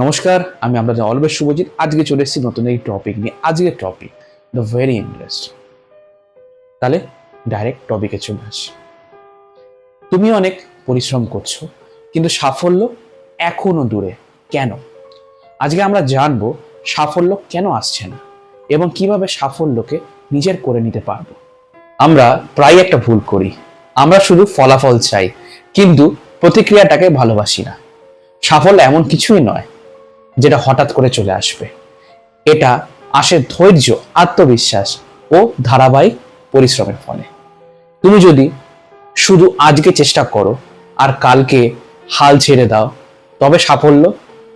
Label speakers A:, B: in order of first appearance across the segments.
A: নমস্কার, আমি আপনাদের অলবেশ শুভজিৎ। আজকে চলে এসেছি নতুন এই টপিক নিয়ে। আজকের টপিক দ্য ভেরি ইন্টারেস্টিং তাহলে ডাইরেক্ট টপিকে চলে আসি। তুমি অনেক পরিশ্রম করছ, কিন্তু সাফল্য এখনও দূরে। কেন? আজকে আমরা জানব সাফল্য কেন আসছে না, এবং কীভাবে সাফল্যকে নিজের করে নিতে পারব। আমরা প্রায় একটা ভুল করি। আমরা শুধু ফলাফল চাই, কিন্তু প্রতিক্রিয়াটাকে ভালোবাসি না। সাফল্য এমন কিছুই নয় যেটা হঠাৎ করে চলে আসবে। এটা আসে ধৈর্য, আত্মবিশ্বাস ও ধারাবাহিক পরিশ্রমের ফলে। তুমি যদি শুধু আজকে চেষ্টা করো আর কালকে হাল ছেড়ে দাও, তবে সাফল্য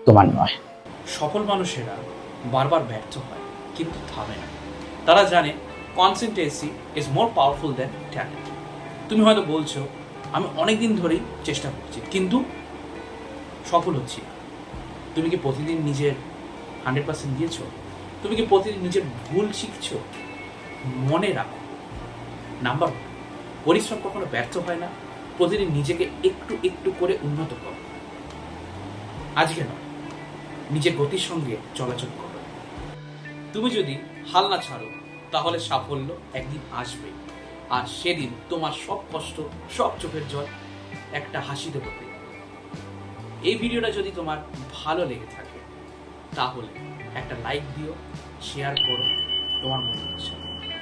A: তোমার নয়।
B: সফল মানুষেরা বারবার ব্যর্থ হয়, কিন্তু থামে না। তারা জানে consistency is more powerful than talent তুমি হয়তো বলছো, আমি অনেক দিন ধরেই চেষ্টা করছি, কিন্তু সফল হচ্ছি। তুমি কি প্রতিদিন নিজের হান্ড্রেড পার্সেন্ট দিয়েছ? তুমি কি প্রতিদিন নিজের ভুল শিখছো? মনে রাখো। নাম্বার ওয়ান পরিশ্রম কখনো ব্যর্থ হয় না। প্রতিদিন নিজেকে একটু একটু করে উন্নত করো। আজকে নয়, নিজের গতির সঙ্গে চলাচল করো। তুমি যদি হাল না ছাড়ো, তাহলে সাফল্য একদিন আসবে আর সেদিন তোমার সব কষ্ট, সব চোখের জল একটা হাসিতে যাবে। এই ভিডিওটা যদি তোমার ভালো লেগে থাকে, তাহলে একটা লাইক দিও শেয়ার করো, তোমার মনে হচ্ছে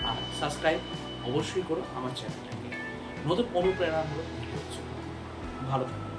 B: আর সাবস্ক্রাইব অবশ্যই করো আমার চ্যানেলটাকে নতুন অনুপ্রেরণামূলক ভিডিও ভালো থাকো।